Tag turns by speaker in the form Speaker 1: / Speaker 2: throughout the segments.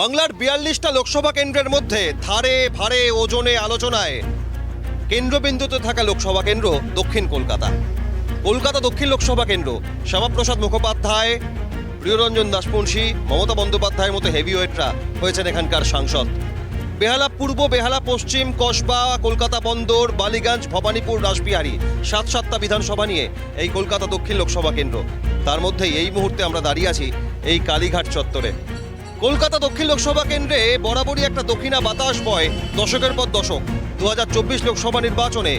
Speaker 1: বাংলার বিয়াল্লিশটা লোকসভা কেন্দ্রের মধ্যে ধারে ভারে ওজনে আলোচনায় কেন্দ্রবিন্দুতে থাকা লোকসভা কেন্দ্র দক্ষিণ কলকাতা। কলকাতা দক্ষিণ লোকসভা কেন্দ্র, শ্যামাপ্রসাদ মুখোপাধ্যায়, প্রিয়রঞ্জন দাসপংশী মমতা বন্দ্যোপাধ্যায়ের মতো হেভিওয়েটরা হয়েছেন এখানকার সাংসদ। বেহালা পূর্ব, বেহালা পশ্চিম, কসবা, কলকাতা বন্দর, বালিগঞ্জ, ভবানীপুর, রাসবিহারী সাত সাতটা বিধানসভা নিয়ে এই কলকাতা দক্ষিণ লোকসভা কেন্দ্র। তার মধ্যেই এই মুহূর্তে আমরা দাঁড়িয়ে আছি এই কালীঘাট চত্বরে। কলকাতা দক্ষিণ লোকসভা কেন্দ্রে বরাবরই একটা দক্ষিণা বাতাস বয়, দশকের পর দশক দু হাজার চব্বিশ লোকসভা নির্বাচনে।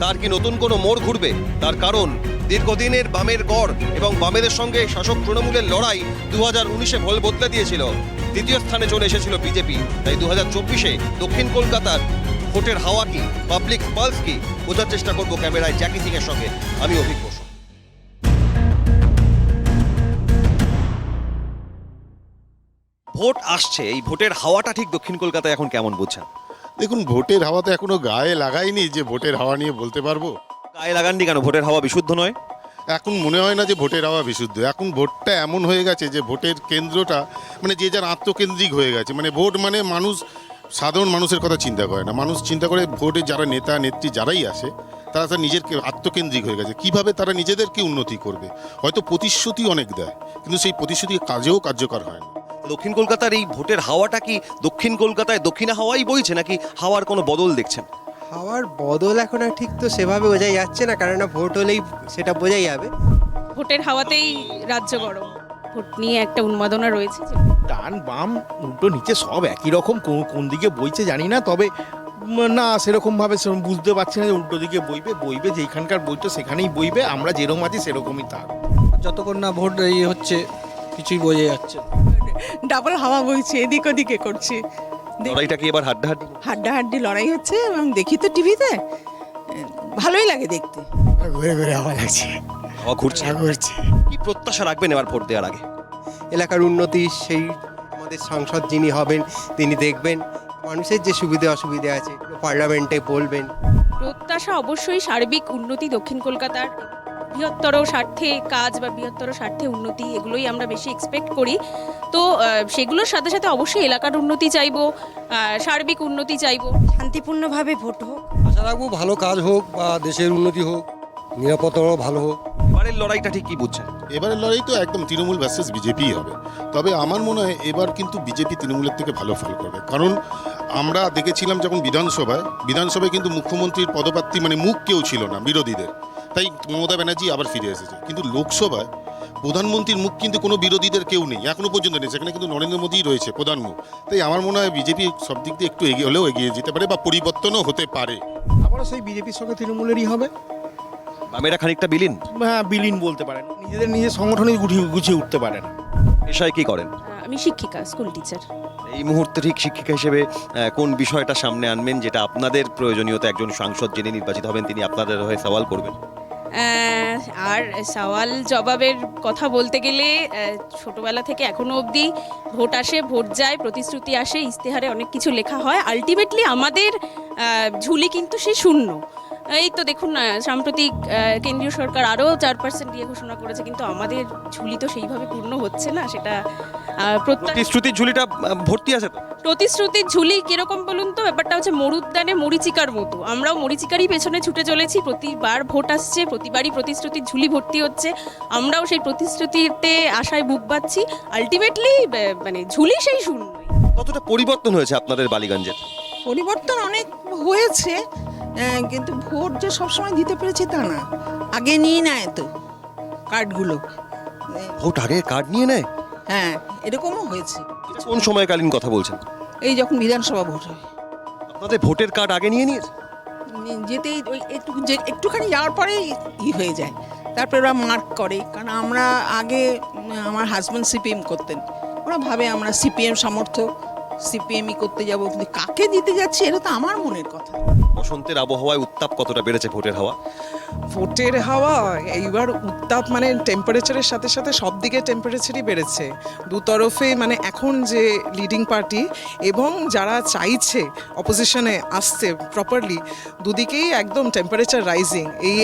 Speaker 1: তার কি নতুন কোনো মোড় ঘুরবে? তার কারণ, দীর্ঘদিনের বামের গড় এবং বামেদের সঙ্গে শাসক তৃণমূলের লড়াই দু হাজার উনিশে ভোল বদলে দিয়েছিল। দ্বিতীয় স্থানে চলে এসেছিল বিজেপি। তাই দু হাজার চব্বিশে দক্ষিণ কলকাতার ভোটের হাওয়া কি পাবলিক পালস কি, বোঝার চেষ্টা করব ক্যামেরায় জ্যাকি সিং এর সঙ্গে। আমি অভিক ভোট আসছে এই ভোটের হাওয়াটা ঠিক দক্ষিণ কলকাতায় এখন কেমন বুঝছেন?
Speaker 2: দেখুন ভোটের হাওয়া তো এখনও গায়ে লাগাইনি যে ভোটের হাওয়া নিয়ে বলতে পারব।
Speaker 1: গায়ে লাগাননি কেন? ভোটের হাওয়া বিশুদ্ধ নয়?
Speaker 2: এখন মনে হয় না যে ভোটের হাওয়া বিশুদ্ধ। এখন ভোটটা এমন হয়ে গেছে যে ভোটের কেন্দ্রটা মানে যে যার আত্মকেন্দ্রিক হয়ে গেছে। মানে ভোট মানে মানুষ সাধারণ মানুষের কথা চিন্তা করে না। মানুষ চিন্তা করে ভোটে যারা নেতা নেত্রী যারাই আসে তারা তার নিজের আত্মকেন্দ্রিক হয়ে গেছে। কীভাবে তারা নিজেদেরকে উন্নতি করবে? হয়তো প্রতিশ্রুতি অনেক দেয় কিন্তু সেই প্রতিশ্রুতি কাজেও কার্যকর হয় না।
Speaker 1: দক্ষিণ কলকাতার এই ভোটের হাওয়াটা কি দক্ষিণ কলকাতায় দক্ষিণা হাওয়াই বইছে নাকি হাওয়ার কোনো বদল দেখছেন?
Speaker 3: হাওয়ার বদল এখন আর ঠিক তো সেভাবে বোঝাই যাচ্ছে না কেননা ভোট হলেই সেটা বোঝাই যাবে।
Speaker 4: ভোটের হাওয়াতেই রাজ্য গরম। ভোট নিয়ে একটা উন্মাদনা রয়েছে
Speaker 5: ডান বাম উল্টো নিচে সব একই রকম কোন কোন দিকে বইছে জানি না তবে না সেরকম ভাবে সেরকম বুঝতে পারছি না যে উল্টো দিকে বইবে বইবে যেখানকার বইতো সেখানেই বইবে আমরা যেরকম আছি সেরকমই থাকব
Speaker 6: যতক্ষণ না ভোট ইয়ে হচ্ছে কিছুই বোঝা যাচ্ছে না।
Speaker 7: ডাবল হাওয়া বইছে এদিক ওদিকে করছে।
Speaker 1: লড়াইটা কি এবার হাড্ডাহাড্ডি?
Speaker 7: হাড্ডাহাড্ডি লড়াই হচ্ছে এবং দেখি তো টিভিতে ভালোই লাগে দেখতে।
Speaker 3: ঘুরে ঘুরে হাওয়া লাগছে।
Speaker 1: হাওয়া ঘুরছে।
Speaker 3: ঘুরছে।
Speaker 1: কি প্রত্যাশা রাখবেন এবার ভোট দেওয়ার আগে?
Speaker 3: এলাকার উন্নতি সেই আমাদের সাংসদ যিনি হবেন তিনি দেখবেন মানুষের যে সুবিধে অসুবিধে আছে পার্লামেন্টে বলবেন।
Speaker 4: প্রত্যাশা অবশ্যই সার্বিক উন্নতি দক্ষিণ কলকাতার। বৃহত্তর স্বার্থে কাজ বা বৃহত্তর স্বার্থে উন্নতি এগুলোই আমরা বেশি এক্সপেক্ট করি। তো সেগুলোর সাথে সাথে অবশ্যই এলাকার উন্নতি চাইব সার্বিক উন্নতি চাইব।
Speaker 8: শান্তিপূর্ণভাবে ভোট হোক।
Speaker 6: আশা রাখব ভালো কাজ হোক বা দেশের উন্নতি হোক নিরাপত্তাও ভালো হোক।
Speaker 1: এবারের লড়াইটা ঠিক কি বুঝছেন?
Speaker 2: এবারের লড়াই তো একদম তৃণমূল ভার্সেস বিজেপি হবে। তবে আমার মনে হয় এবার কিন্তু বিজেপি তৃণমূলের থেকে ভালো ফল করবে। কারণ আমরা দেখেছিলাম যখন বিধানসভায় বিধানসভায় কিন্তু মুখ্যমন্ত্রীর পদপ্রার্থী মানে মুখ কেউ ছিল না বিরোধীদের। তাই মমতা ব্যানার্জি আবার ফিরে এসেছে। কিন্তু লোকসভায় প্রধানমন্ত্রীর মুখ কিন্তু কোনো বিরোধীদের কেউ নেই এখনও পর্যন্ত নেই। সেখানে কিন্তু নরেন্দ্র মোদীই রয়েছে প্রধান মুখ। তাই আমার মনে হয় বিজেপি সব দিক দিয়ে একটু এগিয়ে হলেও এগিয়ে যেতে পারে বা পরিবর্তনও হতে পারে।
Speaker 5: আবারও সেই বিজেপির সঙ্গে তৃণমূলেরই হবে?
Speaker 1: বামেরা খানিকটা বিলীন।
Speaker 5: হ্যাঁ বিলীন বলতে পারেন। নিজেদের নিজের সংগঠনই গুছিয়ে গুছিয়ে উঠতে পারেন না।
Speaker 1: পেশায় কি করেন?
Speaker 4: আমি শিক্ষিকা স্কুল টিচার
Speaker 1: এই মুহূর্তে ঠিক শিক্ষিকা হিসেবে কোন বিষয়টা সামনে আনবেন যেটা আপনাদের প্রয়োজনীয়তা একজন সাংসদ যিনি নির্বাচিত হবেন তিনি আপনাদের হয়ে সওয়াল করবেন?
Speaker 4: আর সওয়াল জবাবের কথা বলতে গেলে ছোটবেলা থেকে এখনও অবধি ভোট আসে ভোট যায় প্রতিশ্রুতি আসে ইস্তেহারে অনেক কিছু লেখা হয়। আলটিমেটলি আমাদের ঝুলি কিন্তু সে শূন্য। এই তো দেখুন না সাম্প্রতিক আহ, কেন্দ্রীয় সরকার আরও চার পার্সেন্ট দিয়ে ঘোষণা করেছে কিন্তু আমাদের ঝুলি তো সেইভাবে পূর্ণ হচ্ছে না সেটা প্রত্যেক
Speaker 1: প্রতিশ্রুতির ঝুলিটা ভর্তি আছে তো?
Speaker 4: প্রতিশ্রুতির ঝুলি কীরকম বলুন তো? ব্যাপারটা হচ্ছে মরুদ্যানে মরিচিকার মতো। আমরাও মরিচিকারই পেছনে ছুটে চলেছি প্রতিবার ভোট আসছে প্রতিবারই প্রতিশ্রুতির ঝুলি ভর্তি হচ্ছে। আমরাও সেই প্রতিশ্রুতিতে আশায় বুক বাচ্ছি আলটিমেটলি মানে ঝুলি সেই শূন্যই।
Speaker 1: কতটা পরিবর্তন হয়েছে আপনাদের বালিগঞ্জের
Speaker 7: পরিবর্তন অনেক হয়েছে কিন্তু ভোট যে সবসময় দিতে পেরেছে তা না। আগে নিয়ে নেয় তো কার্ডগুলো।
Speaker 1: ভোট আগে কার্ড নিয়ে নেয়?
Speaker 7: হ্যাঁ এরকমও হয়েছে।
Speaker 1: কোন সময়কালীন কথা বলছেন?
Speaker 7: এই যখন বিধানসভা ভোট হয়।
Speaker 1: আপনাদের ভোটের কার্ড আগে নিয়ে নিয়েছে?
Speaker 7: যেতেই ওই একটু যে একটুখানি যাওয়ার পরেই ই হয়ে যায়। তারপরে ওরা মার্ক করে কারণ আমরা আগে আমার হাজব্যান্ড সিপিএম করতেন। ওরা ভাবে আমরা সিপিএম সমর্থক সিপিএমই করতে যাব। কিন্তু কাকে দিতে যাচ্ছি এটা তো আমার মনের কথা।
Speaker 1: বসন্তের আবহাওয়ায় উত্তাপ কতটা বেড়েছে ভোটের হাওয়া?
Speaker 9: ভোটের হাওয়া এইবার উত্তাপ মানে টেম্পারেচারের সাথে সাথে সব দিকে টেম্পারেচারই বেড়েছে। দুতরফে মানে এখন যে লিডিং পার্টি এবং যারা চাইছে অপোজিশনে আসতে প্রপারলি দুদিকেই একদম টেম্পারেচার রাইজিং এই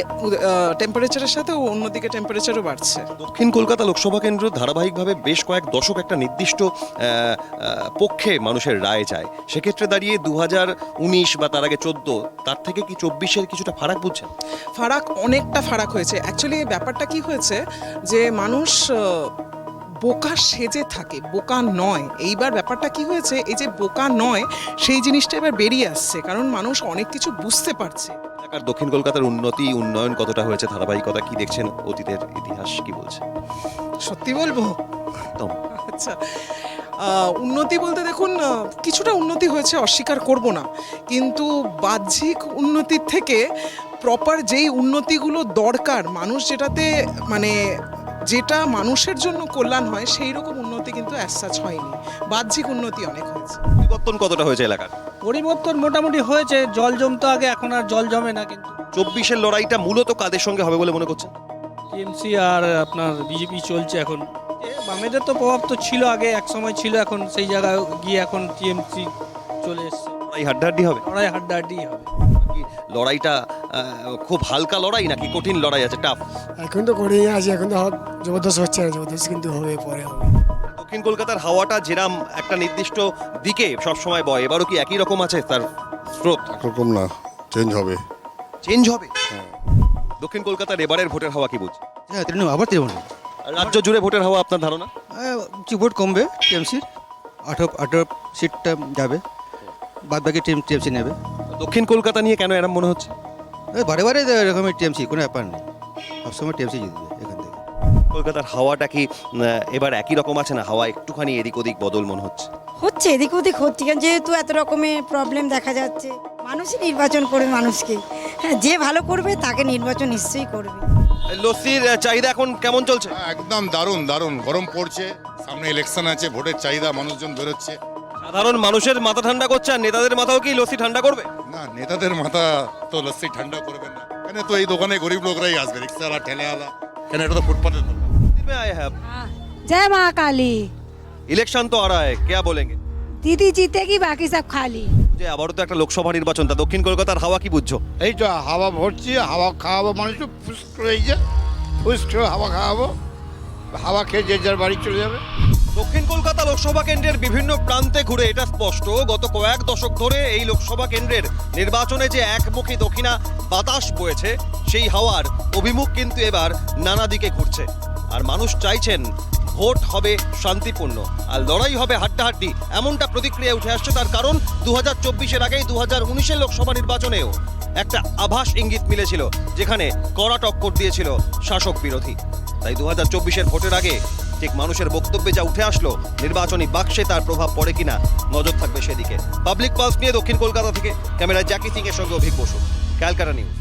Speaker 9: টেম্পারেচারের সাথে অন্যদিকে টেম্পারেচারও বাড়ছে।
Speaker 1: দক্ষিণ কলকাতা লোকসভা কেন্দ্র ধারাবাহিকভাবে বেশ কয়েক দশক একটা নির্দিষ্ট পক্ষে মানুষের রায় চায়। সেক্ষেত্রে দাঁড়িয়ে দু হাজার উনিশ বা তার আগে চোদ্দ তার থেকে কি চব্বিশের কিছুটা ফারাক বুঝছেন?
Speaker 9: ফারাক অনেকটা ফারাক হয়েছে। অ্যাকচুয়ালি ব্যাপারটা কি হয়েছে যে মানুষ বোকা সেজে থাকে বোকা নয়। এইবার ব্যাপারটা কি হয়েছে এই যে বোকা নয় সেই জিনিসটা এবার বেরিয়ে আসছে কারণ মানুষ অনেক কিছু বুঝতে পারছে।
Speaker 1: এলাকার দক্ষিণ কলকাতার উন্নতি উন্নয়ন কতটা হয়েছে ধারাবাহিকতা কি দেখছেন? অতীতের ইতিহাস কি বলছে?
Speaker 9: সত্যি বলব?
Speaker 1: একদম।
Speaker 9: আচ্ছা। উন্নতি বলতে দেখুন কিছুটা উন্নতি হয়েছে অস্বীকার করব না। কিন্তু বাহ্যিক উন্নতির থেকে প্রপার যেই উন্নতিগুলো দরকার মানুষ যেটাতে মানে যেটা মানুষের জন্য কল্যাণ হয় সেই রকম উন্নতি কিন্তু অ্যাসাচ হয়নি। বাহ্যিক উন্নতি অনেক হয়েছে।
Speaker 1: পরিবর্তন কতটা হয়েছে এলাকার?
Speaker 10: পরিবর্তন মোটামুটি হয়েছে জল জমতো আগে এখন আর জল জমে না কিন্তু।
Speaker 1: চব্বিশের লড়াইটা মূলত কাদের সঙ্গে হবে বলে মনে করছেন?
Speaker 10: টিএমসি আর আপনার বিজেপি চলছে এখন। বামেদের তো প্রভাব তো ছিল আগে এক সময় ছিল এখন সেই জায়গায় গিয়ে এখন টিএমসি চলে এসছে।
Speaker 1: লড়াই হাড্ডাহাড্ডি হবে?
Speaker 10: লড়াই হাড্ডাহাড্ডি হবে।
Speaker 1: লড়াইটা খুব হালকা লড়াই নাকি কঠিন লড়াই আছে? টাফ
Speaker 6: এখন তো করেই আছে এখন তো জবরদস্ত হচ্ছে না জবরদস্ত কিন্তু হবে পরে হবে।
Speaker 1: দক্ষিণ কলকাতার হাওয়াটা যেরাম একটা নির্দিষ্ট দিকে সবসময় বয় এবারও কি একই রকম আছে তার স্রোত?
Speaker 2: একরকম না চেঞ্জ হবে।
Speaker 1: চেঞ্জ হবে? দক্ষিণ কলকাতার এবারের ভোটের হাওয়া কি বুঝ
Speaker 10: হ্যাঁ তৃণমূল আবার তৃণমূল।
Speaker 1: রাজ্য জুড়ে ভোটের হাওয়া আপনার ধারণা?
Speaker 10: ভোট কমবে টিএমসির। আঠেরো আঠেরো সিটটা যাবে। বাদ বাকি টিএম টিএমসি নেবে।
Speaker 1: দক্ষিণ কলকাতা নিয়ে কেন এরম মনে হচ্ছে?
Speaker 10: বারে বারে এরকমের টিএমসি কোনো ব্যাপার নেই। সবসময় টিএমসি জিতবে এখান থেকে।
Speaker 1: কলকাতার হাওয়াটা কি এবার একই রকম আছে না? হাওয়া একটুখানি এদিক ওদিক বদল মনে হচ্ছে।
Speaker 8: হচ্ছে এদিক ওদিক হচ্ছে কারণ যেহেতু এত রকমের প্রবলেম দেখা যাচ্ছে মানুষই নির্বাচন করবে মানুষকে। হ্যাঁ যে ভালো করবে তাকে নির্বাচন নিশ্চয়ই করবে।
Speaker 1: লস্যির আহ, চাহিদা এখন কেমন চলছে
Speaker 2: একদম দারুণ দারুণ গরম পড়ছে সামনে ইলেকশন আছে ভোটের চাহিদা মানুষজন বেরোচ্ছে
Speaker 1: সাধারণ মানুষের মাথা ঠান্ডা করছে আর নেতাদের মাথাও কি লস্যি ঠান্ডা করবে
Speaker 2: না নেতাদের মাথা তো লস্যি ঠান্ডা করবেন না কেন তো এই দোকানে গরিব লোকরাই আসবে রিক্সাওয়ালা ঠেলেওয়ালা কেন এটা তো ফুটপাতের দোকান
Speaker 1: में आए हैं आप
Speaker 8: জয় মা কালী
Speaker 1: इलेक्शन तो आ रहा है क्या बोलेंगे
Speaker 8: দিদি জিতেগি বাকি সব খালি
Speaker 1: যে আবারও তো একটা লোকসভা নির্বাচন তা দক্ষিণ কলকাতার হাওয়া কি বুঝছ?
Speaker 5: এই তো হাওয়া ভরছি হাওয়া খাওয়াবো মানুষ তো ফুস করে এই যে ফুস করে হাওয়া খাওয়াবো হাওয়া খেয়ে যে যার বাড়ি চলে যাবে।
Speaker 1: দক্ষিণ কলকাতা লোকসভা কেন্দ্রের বিভিন্ন প্রান্তে ঘুরে এটা স্পষ্ট গত কয়েক দশক ধরে এই লোকসভা কেন্দ্রের নির্বাচনে যে একমুখী দক্ষিণা বাতাস বয়েছে সেই হাওয়ার অভিমুখ কিন্তু এবার নানা দিকে ঘুরছে। আর মানুষ চাইছেন ভোট হবে শান্তিপূর্ণ। আর লড়াই হবে হাড্ডাহাড্ডি, এমনটা প্রতিক্রিয়া উঠে আসছে তার কারণ দু হাজার চব্বিশের আগেই দু হাজার উনিশের লোকসভা নির্বাচনেও একটা আভাস ইঙ্গিত মিলেছিল, যেখানে কড়া টক্কর দিয়েছিল শাসক বিরোধী। তাই দু হাজার চব্বিশের ভোটের আগে ঠিক মানুষের বক্তব্যে যা উঠে আসলো, নির্বাচনী বাক্সে তার প্রভাব পড়ে কিনা নজর থাকবে সেদিকে। পাবলিক পালস নিয়ে দক্ষিণ কলকাতা থেকে, ক্যামেরায় জ্যাকি সিং এর সঙ্গে অভিক বসু, ক্যালকাটা নিউজ।